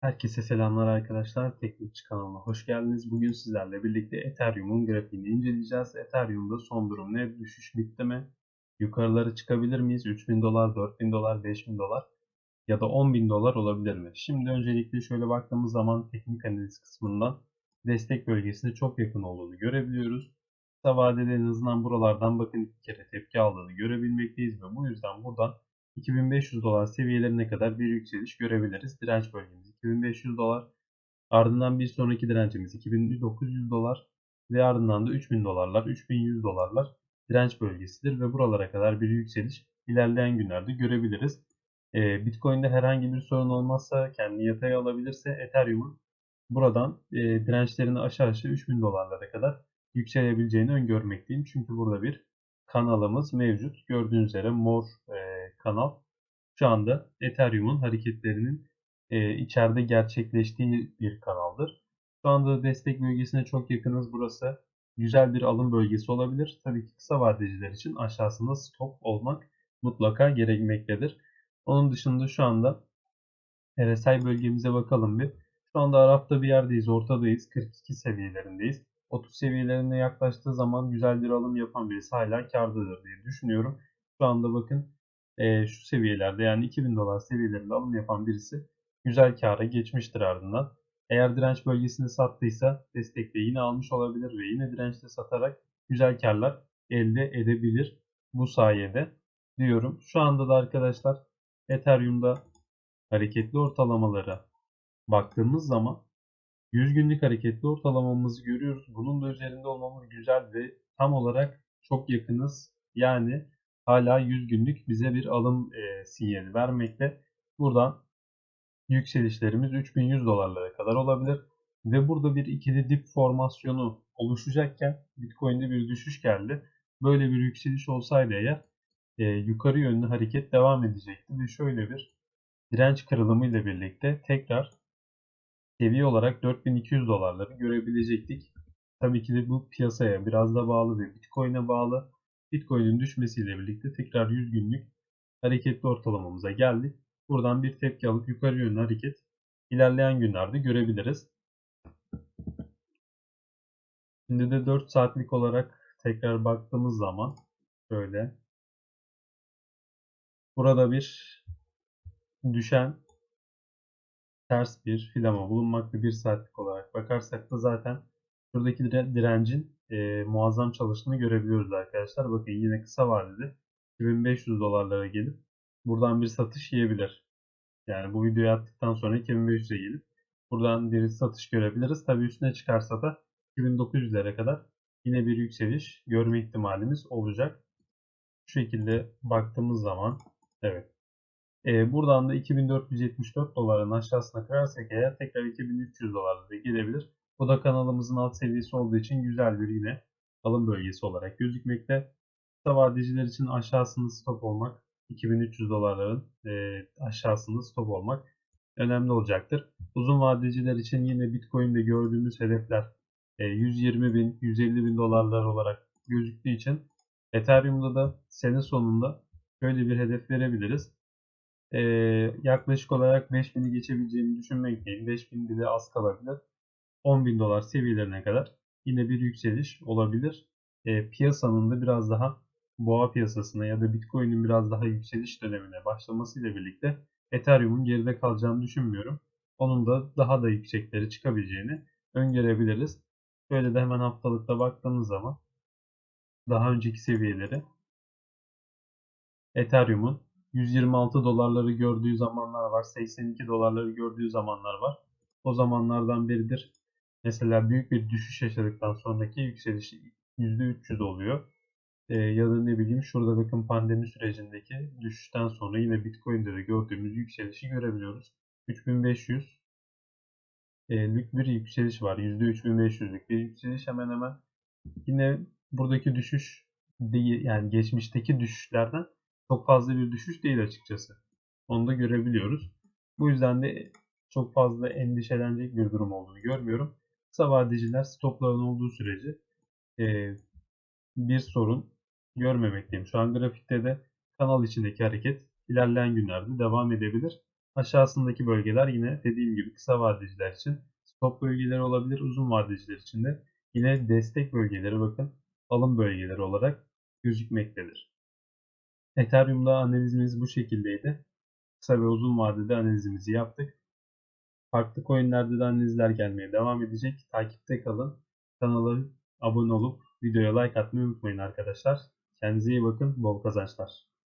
Herkese selamlar arkadaşlar. Teknikçi kanalına hoş geldiniz. Bugün sizlerle birlikte Ethereum'un grafiğini inceleyeceğiz. Ethereum'da son durum ne? Düşüş bitti mi? Yukarıları çıkabilir miyiz? 3000 dolar, 4000 dolar, 5000 dolar ya da 10.000 dolar olabilir mi? Şimdi öncelikle şöyle baktığımız zaman teknik analiz kısmından destek bölgesine çok yakın olduğunu görebiliyoruz. Kısa vadede en azından buralardan bakın iki kere tepki aldığını görebilmekteyiz ve bu yüzden buradan 2500 dolar seviyelerine kadar bir yükseliş görebiliriz. Direnç bölgemiz 2500 dolar. Ardından bir sonraki direncimiz 2900 dolar ve ardından da 3000 dolarlar, 3100 dolarlar direnç bölgesidir ve buralara kadar bir yükseliş ilerleyen günlerde görebiliriz. Ee, Bitcoin'de herhangi bir sorun olmazsa kendi yataya alabilirse Ethereum'un buradan e, dirençlerini aşağı aşağı 3000 dolarlara kadar yükselebileceğini öngörmekteyim. Çünkü burada bir kanalımız mevcut. Gördüğünüz üzere mor e, kanal şu anda Ethereum'un hareketlerinin e, içeride gerçekleştiği bir kanaldır. Şu anda destek bölgesine çok yakınız. Burası güzel bir alım bölgesi olabilir. Tabii ki kısa vadeciler için aşağısında stop olmak mutlaka gerekmektedir. Onun dışında şu anda RSI bölgemize bakalım bir. Şu anda Arap'ta bir yerdeyiz, ortadayız. 42 seviyelerindeyiz. 30 seviyelerine yaklaştığı zaman güzel bir alım yapan birisi hala kardadır diye düşünüyorum. Şu anda bakın e, şu seviyelerde yani 2000 dolar seviyelerinde alım yapan birisi güzel kâra geçmiştir ardından. Eğer direnç bölgesini sattıysa destekte yine almış olabilir ve yine dirençte satarak güzel karlar elde edebilir bu sayede diyorum. Şu anda da arkadaşlar Ethereum'da hareketli ortalamalara baktığımız zaman 100 günlük hareketli ortalamamızı görüyoruz. Bunun da üzerinde olmamız güzel ve tam olarak çok yakınız. Yani hala 100 günlük bize bir alım e, sinyali vermekte. Buradan yükselişlerimiz 3100 dolarlara kadar olabilir. Ve burada bir ikili dip formasyonu oluşacakken Bitcoin'de bir düşüş geldi. Böyle bir yükseliş olsaydı eğer e, yukarı yönlü hareket devam edecekti ve şöyle bir direnç kırılımı ile birlikte tekrar seviye olarak 4200 dolarları görebilecektik. Tabii ki de bu piyasaya biraz da bağlı ve Bitcoin'e bağlı. Bitcoin'in düşmesiyle birlikte tekrar 100 günlük hareketli ortalamamıza geldik. Buradan bir tepki alıp yukarı yönlü hareket ilerleyen günlerde görebiliriz. Şimdi de 4 saatlik olarak tekrar baktığımız zaman şöyle burada bir düşen ters bir filama bulunmakta bir saatlik olarak bakarsak da zaten şuradaki direncin e, muazzam çalıştığını görebiliyoruz arkadaşlar. Bakın yine kısa vadede 2500 dolarlara gelip buradan bir satış yiyebilir. Yani bu videoyu attıktan sonra 2500'e gelip buradan bir satış görebiliriz. Tabi üstüne çıkarsa da 2900'lere kadar yine bir yükseliş görme ihtimalimiz olacak. Şu şekilde baktığımız zaman evet e, buradan da 2474 doların aşağısına kırarsak eğer tekrar 2300 dolarlara gidebilir. Bu da kanalımızın alt seviyesi olduğu için güzel bir yine alım bölgesi olarak gözükmekte. Kısa vadeciler için aşağısında stop olmak, 2300 dolarların e, aşağısında stop olmak önemli olacaktır. Uzun vadeciler için yine Bitcoin'de gördüğümüz hedefler e, 120 bin, 150 bin dolarlar olarak gözüktüğü için Ethereum'da da sene sonunda şöyle bir hedef verebiliriz. Ee, yaklaşık olarak 5000'i geçebileceğini düşünmekteyim. 5000 bile az kalabilir. 10.000 dolar seviyelerine kadar yine bir yükseliş olabilir. Ee, piyasanın da biraz daha boğa piyasasına ya da Bitcoin'in biraz daha yükseliş dönemine başlamasıyla birlikte Ethereum'un geride kalacağını düşünmüyorum. Onun da daha da yüksekleri çıkabileceğini öngörebiliriz. Böyle de hemen haftalıkta baktığımız zaman daha önceki seviyeleri Ethereum'un 126 dolarları gördüğü zamanlar var. 82 dolarları gördüğü zamanlar var. O zamanlardan biridir. Mesela büyük bir düşüş yaşadıktan sonraki yükseliş %300 oluyor. Ee, ya da ne bileyim şurada bakın pandemi sürecindeki düşüşten sonra yine Bitcoin'de de gördüğümüz yükselişi görebiliyoruz. 3500 lük bir yükseliş var. %3500'lük bir yükseliş hemen hemen. Yine buradaki düşüş değil yani geçmişteki düşüşlerden çok fazla bir düşüş değil açıkçası. Onu da görebiliyoruz. Bu yüzden de çok fazla endişelenecek bir durum olduğunu görmüyorum. Kısa vadeciler stopların olduğu sürece e, bir sorun görmemekteyim. Şu an grafikte de kanal içindeki hareket ilerleyen günlerde devam edebilir. Aşağısındaki bölgeler yine dediğim gibi kısa vadeciler için stop bölgeleri olabilir. Uzun vadeciler için de yine destek bölgeleri bakın alım bölgeleri olarak gözükmektedir. Ethereum'da analizimiz bu şekildeydi. Kısa ve uzun vadede analizimizi yaptık. Farklı coinlerde de analizler gelmeye devam edecek. Takipte kalın. Kanala abone olup videoya like atmayı unutmayın arkadaşlar. Kendinize iyi bakın. Bol kazançlar.